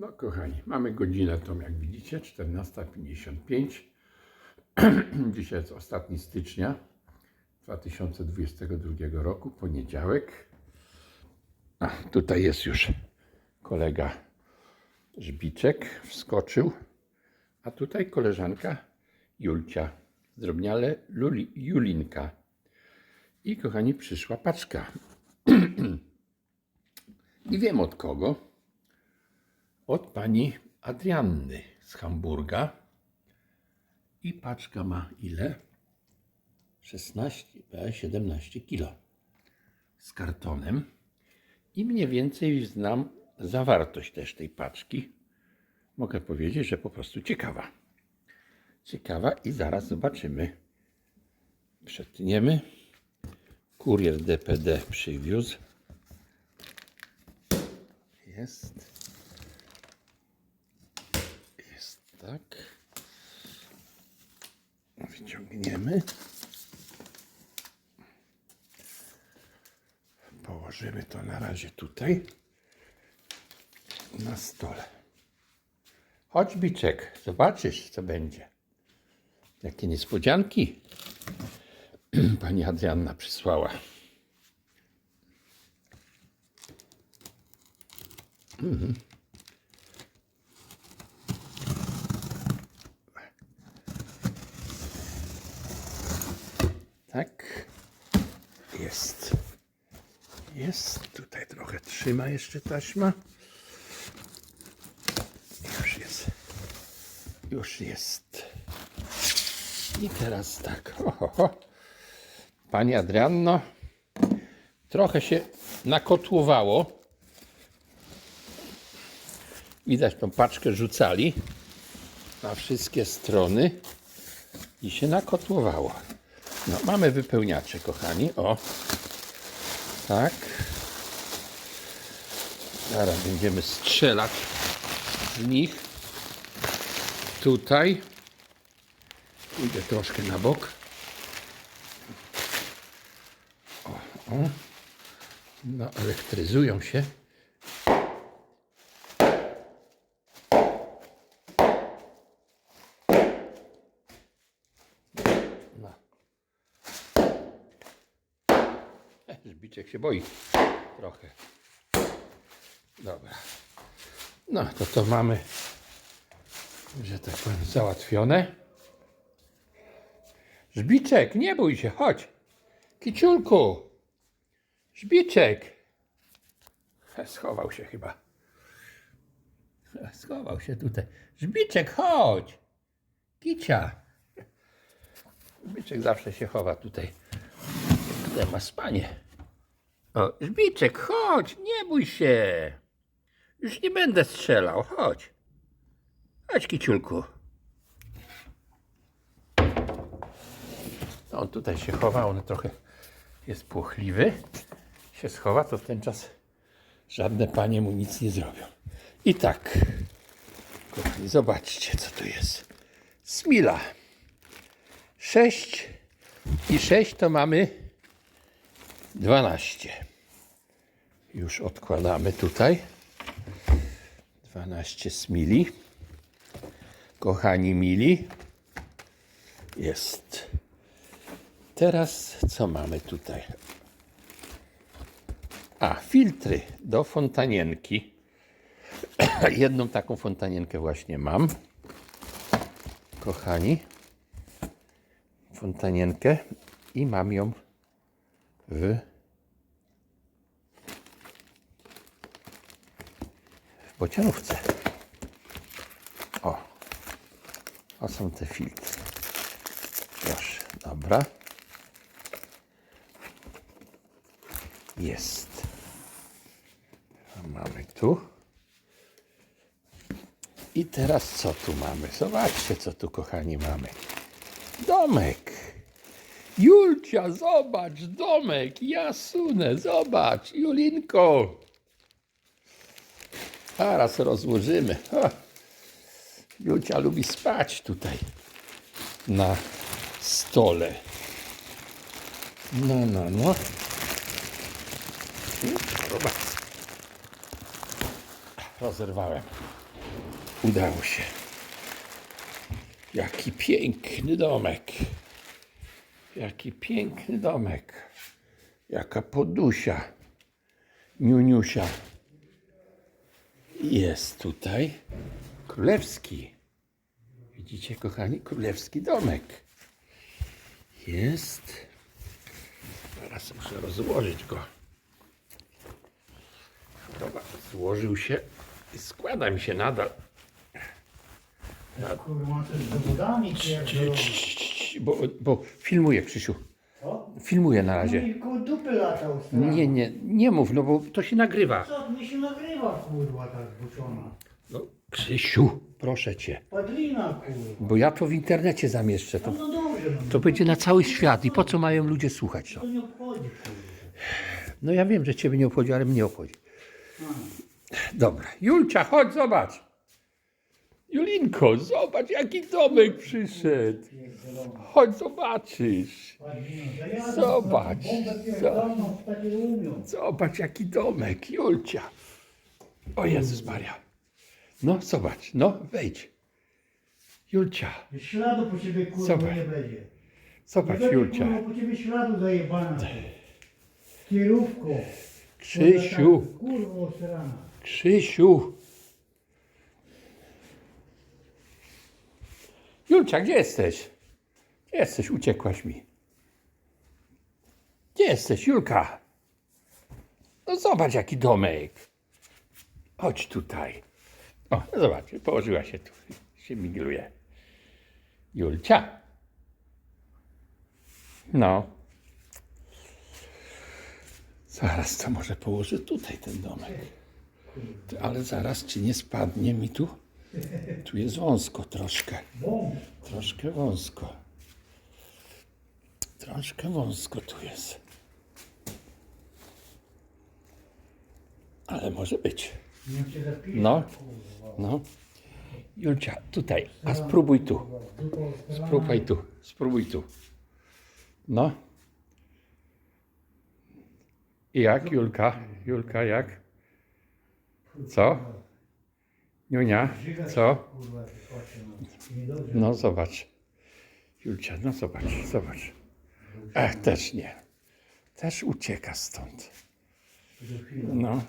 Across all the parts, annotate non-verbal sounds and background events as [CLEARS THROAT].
No kochani, mamy godzinę tą jak widzicie, 14.55. [CLEARS THROAT] Dzisiaj jest ostatni stycznia 2022 roku, poniedziałek. A, tutaj jest już kolega Żbiczek, wskoczył. A tutaj koleżanka Julcia, zdrobniale Luli, Julinka. I kochani, przyszła paczka. [CLEARS THROAT] I wiem od kogo. Od pani Adrianny z Hamburga. I paczka ma ile? 16, e, 17 kilo. Z kartonem. I mniej więcej znam zawartość też tej paczki. Mogę powiedzieć, że po prostu ciekawa. Ciekawa i zaraz zobaczymy. Przetniemy. Kurier DPD przywiózł. Jest. Jest tak. Wyciągniemy. Położymy to na razie tutaj. Na stole. Chodź, Biczek, zobaczysz, co będzie. Jakie niespodzianki [CLEARS THROAT] pani Adrianna przysłała. Tak. Jest. Jest. Tutaj trochę trzyma jeszcze taśma. Już jest. Już jest. I teraz tak. Ho, ho, ho. Pani Adrianno, trochę się nakotłowało. Widać tą paczkę rzucali na wszystkie strony i się nakotłowało. No, mamy wypełniacze, kochani. O, tak. Zaraz będziemy strzelać z nich. Tutaj. Idę troszkę na bok. O, o. No, elektryzują się. No. E, Żbiczek się boi trochę. Dobra. No to to mamy, że tak powiem, załatwione. Żbiczek, nie bój się, chodź. Kiciulku. Żbiczek. E, Schował się chyba. E, Schował się tutaj. Żbiczek, chodź. Kicia. Żbiczek zawsze się chowa tutaj. Tutaj ma spanie. O, Żbiczek, chodź, nie bój się. Już nie będę strzelał, chodź. Chodź, kiciulku. No, on tutaj się chowa, on trochę jest płochliwy. Się schowa, to w ten czas żadne panie mu nic nie zrobią. I tak, kochani, zobaczcie, co tu jest. Smila. 6 i 6 to mamy 12. Już odkładamy tutaj. 12 smili. Kochani mili. Jest. Teraz co mamy tutaj? A, filtry do fontanienki. [CLEARS THROAT] Jedną taką fontanienkę właśnie mam. Kochani. Fontanienkę i mam ją w w bocianówce. O, a są te filtry. Proszę, dobra. Jest. Mamy tu. I teraz co tu mamy? Zobaczcie, co tu, kochani, mamy. Domek. Julcia, zobacz, domek. Jasunę, zobacz. Julinko. Zaraz rozłożymy. Ha. Julcia lubi spać tutaj na stole. No, no, no. Zobacz. Rozerwałem. Udało się. Jaki piękny domek. Jaki piękny domek. Jaka podusia. Niuniusia. Jest tutaj królewski. Widzicie, kochani, królewski domek. Jest. Teraz muszę rozłożyć go. Dobra, złożył się i składa mi się nadal. Kurwa, to z dowodami Cii, pierdolą. Bo, bo filmuję, Krzysiu. Co? Filmuję na No razie. koło dupy latał strach. Nie, nie, nie mów, no bo to się nagrywa. Co mi się nagrywa, kurwa, tak zbuczona? No, Krzysiu, proszę cię. Padlina, kurwa. Bo ja to w internecie zamieszczę. No, To, no dobrze, no. to będzie na cały świat. I po co mają ludzie słuchać to? To nie obchodzi, kurwa. No ja wiem, że ciebie nie obchodzi, ale mnie obchodzi. Dobra. Julcia, chodź, zobacz. Julinko, zobacz, jaki domek przyszedł. Chodź, zobaczysz. Zobacz. Zobacz, jaki domek, Julcia. O Jezus Maria. No, zobacz, no, wejdź. Julcia, Śladu po ciebie, kurwa, Zobacz. nie będzie. Zobacz, Julcia. po ciebie śladu zajebana. Kierówko. Krzysiu, Kurwa, osrana. Krzysiu. Julcia, gdzie jesteś? Gdzie jesteś? Uciekłaś mi. Gdzie jesteś, Julka? No zobacz, jaki domek. Chodź tutaj. O, no zobacz, położyła się tu. Się migluje. Julcia. No. Zaraz to może położę tutaj ten domek. Ale zaraz, czy nie spadnie mi tu? Tu jest wąsko troszkę. Troszkę wąsko. Troszkę wąsko tu jest. Ale może być. No. No. Julcia, tutaj. A spróbuj tu. Spróbuj tu. Spróbuj tu. No. I jak, Julka? Julka, jak? Co? Niunia, co? No. Zobacz. Julcia, no zobacz, zobacz. Ech, też nie. Też ucieka stąd. No.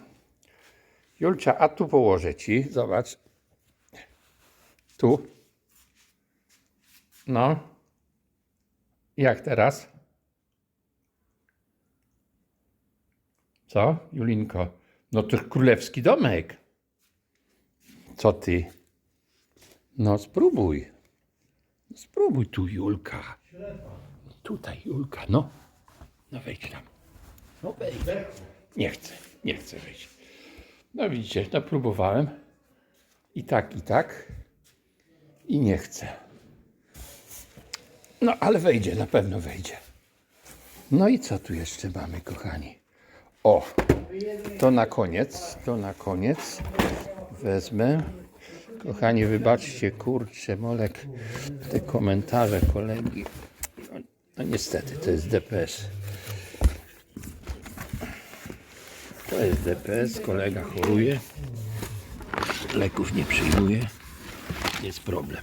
Julcia, a tu położę ci, zobacz. Tu. No. Jak teraz? Co, Julinko? No to królewski domek. Co ty? No spróbuj. Spróbuj tu, Julka. Tutaj, Julka, no. No wejdź tam. No wejdź. Nie chcę, nie chcę wejść. No widzicie, no próbowałem. I tak, i tak. I nie chcę. No ale wejdzie, na pewno wejdzie. No i co tu jeszcze mamy, kochani? O, to na koniec, to na koniec wezmę. Kochani, wybaczcie, kurczę, Molek, te komentarze kolegi. No, no niestety, to jest DPS. To jest DPS, kolega choruje, leków nie przyjmuje, jest problem.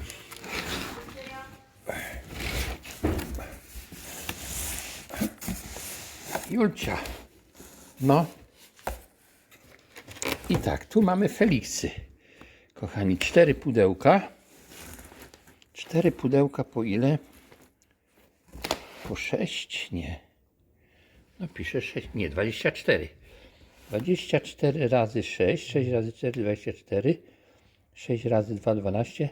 Julcia, no. I tak, tu mamy Feliksy. Kochani, cztery pudełka. Cztery pudełka po ile? Po sześć? Nie. No pisze sześć, nie, 24. 24 razy 6, 6 razy 4, 24. 6 razy 2, 12.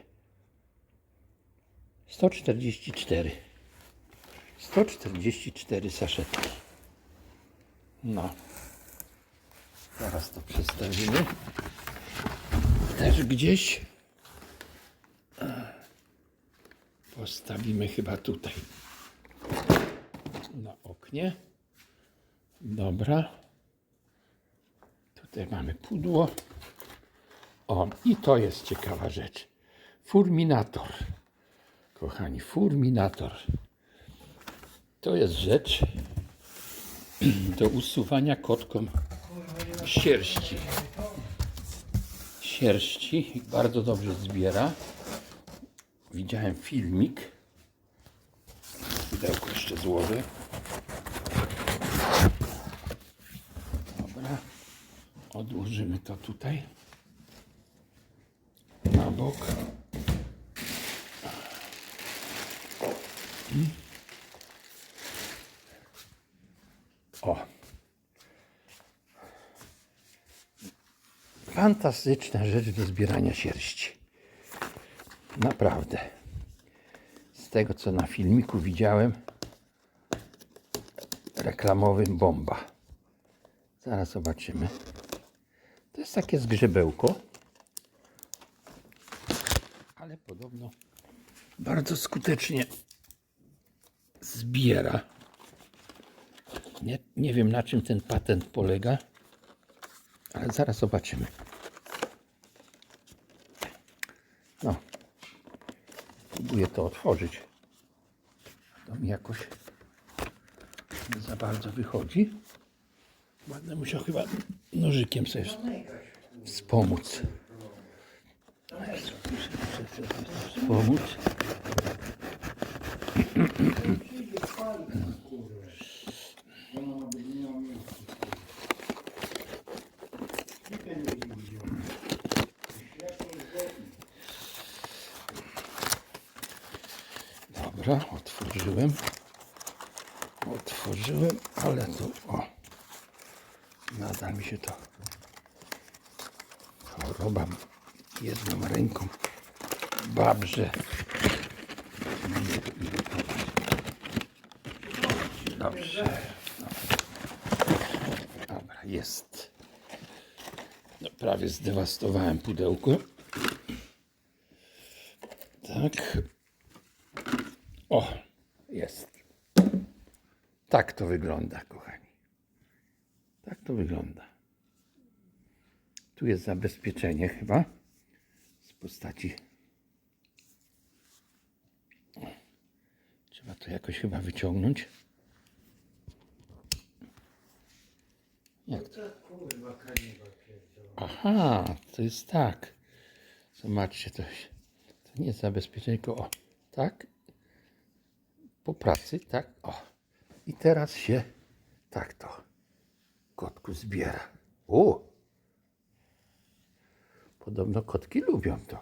144. 144 saszetki. No. Zaraz to przestawimy. Też gdzieś. Postawimy chyba tutaj. Na oknie. Dobra. Tutaj mamy pudło. O, i to jest ciekawa rzecz. Furminator. Kochani, furminator. To jest rzecz do usuwania kotkom sierści. sierści bardzo dobrze zbiera. Widziałem filmik. Pudełko jeszcze złożę. Dobra. Odłożymy to tutaj. Na bok. Fantastyczna rzecz do zbierania sierści. Naprawdę. Z tego co na filmiku widziałem, reklamowym bomba. Zaraz zobaczymy. To jest takie zgrzebełko, ale podobno bardzo skutecznie zbiera. Nie, nie wiem na czym ten patent polega, ale zaraz zobaczymy. Próbuję to otworzyć. To mi jakoś nie za bardzo wychodzi. Będę musiał chyba nożykiem sobie wspomóc. Wspomóc. [CLEARS THROAT] Dobra, otworzyłem. Otworzyłem, ale tu o. Nadal mi się to choroba jedną ręką babrze. Dobrze. Dobra, jest. No, prawie zdewastowałem pudełko. Tak. O, jest. Tak to wygląda, kochani. To wygląda. Tu jest zabezpieczenie chyba z postaci. Trzeba to jakoś chyba wyciągnąć. Jak to? Aha, to jest tak. Zobaczcie, to, to nie jest zabezpieczenie, tylko o, tak. Po pracy, tak, o. I teraz się tak to kotku zbiera. O! Podobno kotki lubią to.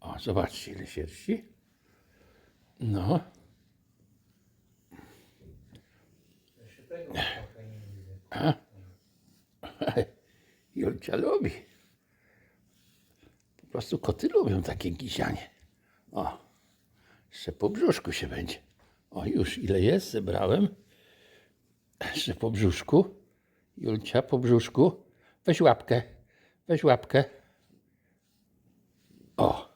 O, zobaczcie ile sierści. No. A? Julcia lubi. Po prostu koty lubią takie gisianie. O, jeszcze po brzuszku się będzie. O, już ile jest, zebrałem. Jeszcze po brzuszku. Julcia, po brzuszku. Weź łapkę, weź łapkę. O,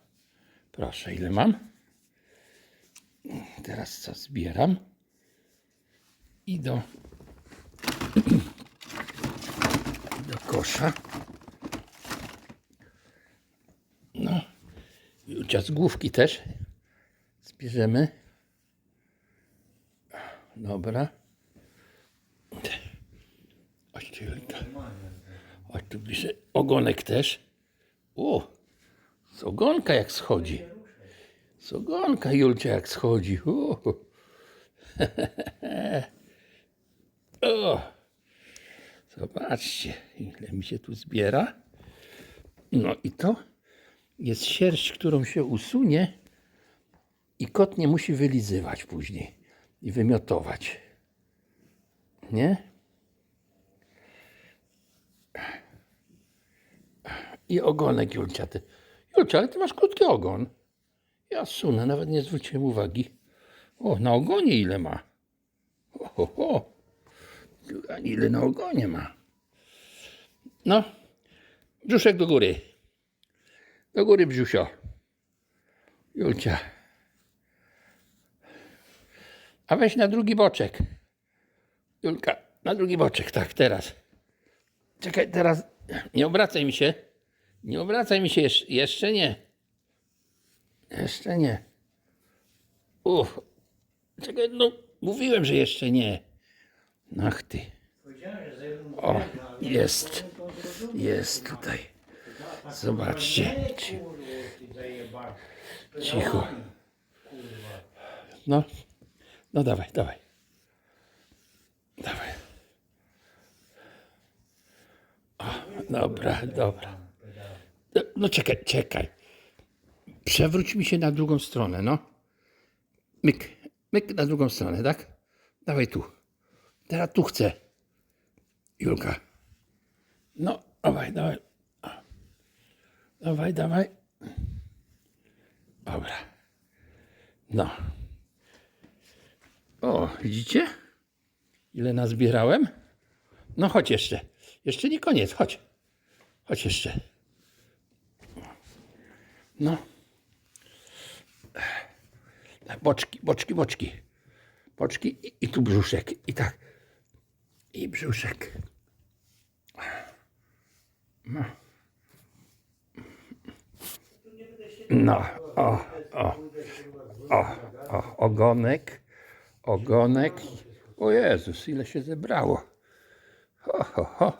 proszę, ile mam? Teraz co zbieram. I do, [CLEARS THROAT] do kosza. No, Julcia z główki też zbierzemy. Dobra. Chodź tu. Chodź tu bliżej. Ogonek też. O, z ogonka jak schodzi. Z ogonka Julcia jak schodzi. O. [LAUGHS] o. Zobaczcie, ile mi się tu zbiera. No i to jest sierść, którą się usunie i kot nie musi wylizywać później i wymiotować. Nie? I ogonek Julcia. Ty. Julcia, ale ty masz krótki ogon. Ja sunę, nawet nie zwróciłem uwagi. O, na ogonie ile ma? Ho, ho, ho. Ile na ogonie ma. No, brzuszek do góry. Do góry brzusio. Julcia. A weź na drugi boczek. Julka, na drugi boczek, tak, teraz. Czekaj, teraz nie obracaj mi się. Nie obracaj mi się jeszcze, jeszcze nie. Jeszcze nie. Uff. Czekaj, no mówiłem, że jeszcze nie. Ach ty. O, jest. Jest tutaj. Zobaczcie. Ci- Cicho. No. No dawaj, dawaj. Dawaj. O, dobra, dobra. No, czekaj, czekaj. Przewróć mi się na drugą stronę, no. Myk, myk na drugą stronę, tak? Dawaj tu. Teraz tu chcę. Julka. No, dawaj, dawaj. Dawaj, dawaj. Dobra. No. O, widzicie? Ile nazbierałem? No chodź jeszcze. Jeszcze nie koniec, chodź. Chodź jeszcze. No. Boczki, boczki, boczki. Boczki i, i tu brzuszek. I tak. I brzuszek. No. No, o, o, o, o, ogonek, ogonek. O Jezus, ile się zebrało. Ho, ho, ho.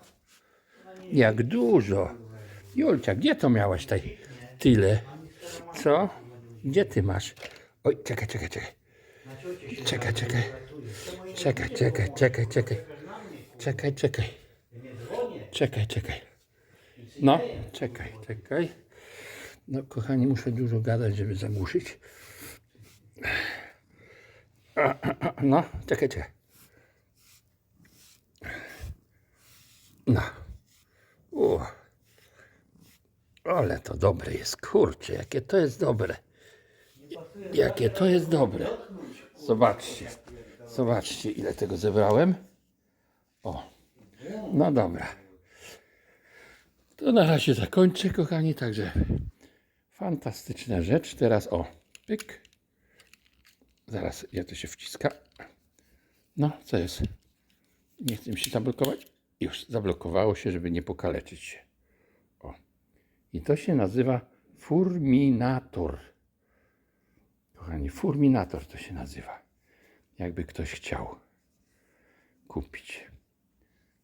Jak dużo. Julcia, gdzie to miałaś tej tyle? Co? Gdzie ty masz? Oj, czekaj, czekaj, czekaj. Czekaj, czekaj. Czekaj, czekaj, czekaj, czekaj. Czekaj, czekaj. Czekaj, czekaj. No, czekaj, czekaj. No, kochani, muszę dużo gadać, żeby zagłuszyć. No, czekaj, czekaj. No. O. Ale to dobre jest, kurczę, jakie to jest dobre. Jakie to jest dobre. Zobaczcie. Zobaczcie, ile tego zebrałem. O. No dobra. To na razie zakończę, kochani, także fantastyczna rzecz. Teraz o, pyk. Zaraz, ja to się wciska. No, co jest? Nie chcę mi się zablokować. Już zablokowało się, żeby nie pokaleczyć się. O. I to się nazywa furminator. Kochani, furminator to się nazywa. Jakby ktoś chciał kupić.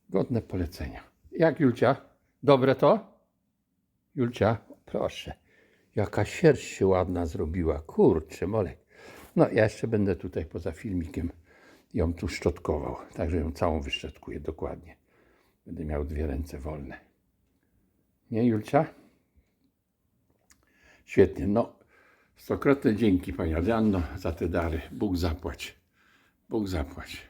Godne polecenia. Jak Julcia? Dobre to? Julcia, proszę. Jaka sierść się ładna zrobiła. Kurczę, molek. No, ja jeszcze będę tutaj poza filmikiem ją tu szczotkował. Także ją całą wyszczotkuję dokładnie. Będę miał dwie ręce wolne. Nie, Julcia? Świetnie. No, stokrotne dzięki Pani Adrianno za te dary. Bóg zapłać. Bóg zapłać.